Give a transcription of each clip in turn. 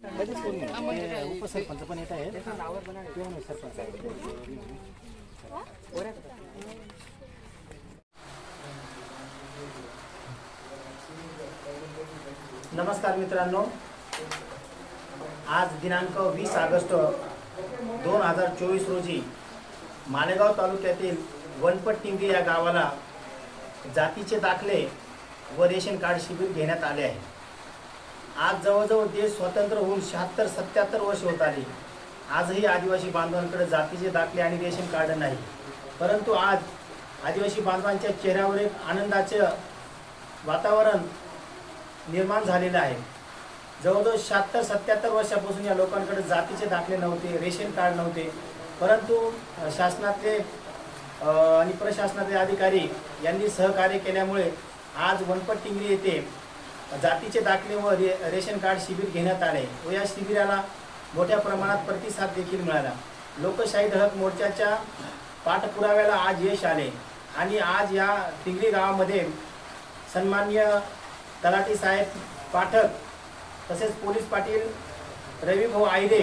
उपसरपंच पण येत आहे सरपंच नमस्कार मित्रांनो. आज दिनांक वीस ऑगस्ट दोन हजार चोवीस रोजी मालेगाव तालुक्यातील वनपटिंगे या गावाला जातीचे दाखले व रेशन कार्ड शिबिर घेण्यात आले आहे. आज जवळजवळ देश स्वतंत्र होऊन शहात्तर सत्याहत्तर वर्ष होत आली. आजही आदिवासी बांधवांकडे जातीचे दाखले आणि रेशन कार्ड नाही. परंतु आज आदिवासी बांधवांच्या चेहऱ्यावर एक आनंदाचे वातावरण निर्माण झालेलं आहे. जवळजवळ शहात्तर सत्याहत्तर वर्षापासून या लोकांकडे जातीचे दाखले नव्हते रेशन कार्ड नव्हते. परंतु शासनातले आणि प्रशासनातले अधिकारी यांनी सहकार्य केल्यामुळे आज वनपट टिंगरी येथे जातीचे दाखले व रे रेशन कार्ड शिबिर घेण्यात आले. व या शिबिराला मोठ्या प्रमाणात प्रतिसाद देखील मिळाला. लोकशाही धडक मोर्चाच्या पाठपुराव्याला आज यश आले. आणि आज या टिंगरी गावामध्ये सन्मान्य तलाठी साहेब पाठक तसेच पोलीस पाटील रविभाऊ आयरे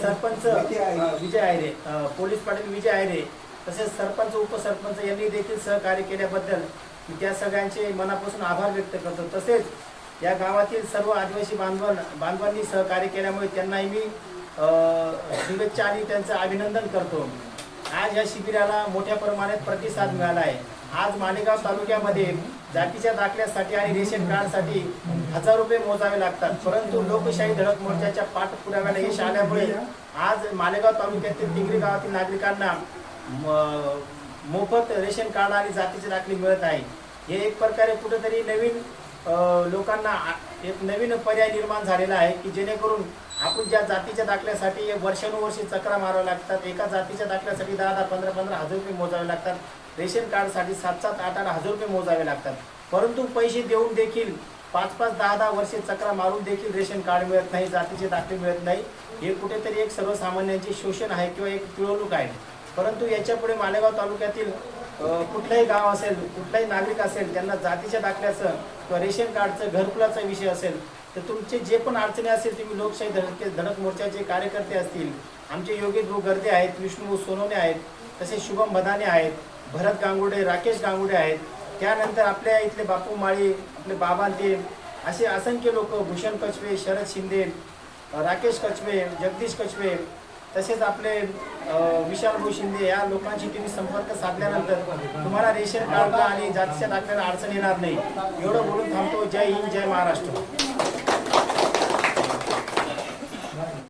सरपंच विजय आयरे. पोलीस पाटील विजय आयरे तसेच सरपंच उपसरपंच यांनी देखील सहकार्य केल्याबद्दल मी त्या सगळ्यांचे मनापासून आभार व्यक्त करतो. तसेच या गावातील सर्व आदिवासी बांधवां बांधवांनी सहकार्य केल्यामुळे त्यांनाही मी शुभेच्छा आणि त्यांचं अभिनंदन करतो. आज या शिबिराला मोठ्या प्रमाणात प्रतिसाद मिळाला आहे. आज मालेगाव तालुक्यामध्ये जातीच्या दाखल्यासाठी आणि रेशन कार्डसाठी हजार रुपये मोजावे लागतात. परंतु लोकशाही धडक मोर्चाच्या पाठपुराव्याला यश आल्यामुळे आज मालेगाव तालुक्यातील तिगरी गावातील नागरिकांना मोफत रेशन कार्ड आणि जातीचे दाखले मिळत आहे. हे एक प्रकारे कुठेतरी नवीन लोकांना एक नवीन पर्याय निर्माण झालेला आहे की जेणेकरून आपण ज्या जातीच्या दाखल्यासाठी वर्षानुवर्षी चक्रा माराव्या लागतात एका जातीच्या दाखल्यासाठी दहा दहा पंधरा पंधरा हजार रुपये मोजावे लागतात. रेशन कार्डसाठी सात सात आठ आठ हजार रुपये मोजावे लागतात. परंतु पैसे देऊन देखील पाच पाच दहा दहा वर्षे चक्रा मारून देखील रेशन कार्ड मिळत नाही जातीचे दाखले मिळत नाही. हे कुठेतरी एक सर्वसामान्यांचे शोषण आहे किंवा एक पिळवणूक आहे. परंतु याच्यापुढे मालेगाव तालुक्यातील कुठलाही गाव असेल कुठलाही नागरिक असेल त्यांना जातीच्या दाखल्याचं किंवा रेशन कार्डचं घरकुलाचा विषय असेल तर तुमचे जे पण अडचणी असेल तुम्ही लोकशाही धडक धडक मोर्चाचे कार्यकर्ते असतील आमचे योगी ध्रुव गर्दे आहेत विष्णू सोनवणे आहेत तसेच शुभम बदाने आहेत भरत गांगुडे राकेश गांगुडे आहेत त्यानंतर आपल्या इथले बापू माळी आपले बाबा असे असंख्य लोक भूषण कचवे शरद शिंदे राकेश कचवे जगदीश कचवे तसेच आपले विशाल भाऊ शिंदे या लोकांशी तुम्ही संपर्क साधल्यानंतर तुम्हाला रेशन कार्ड आणि जातीच्या दाखल्याला अडचण येणार नाही. एवढं बोलून थांबतो. जय हिंद जय महाराष्ट्र.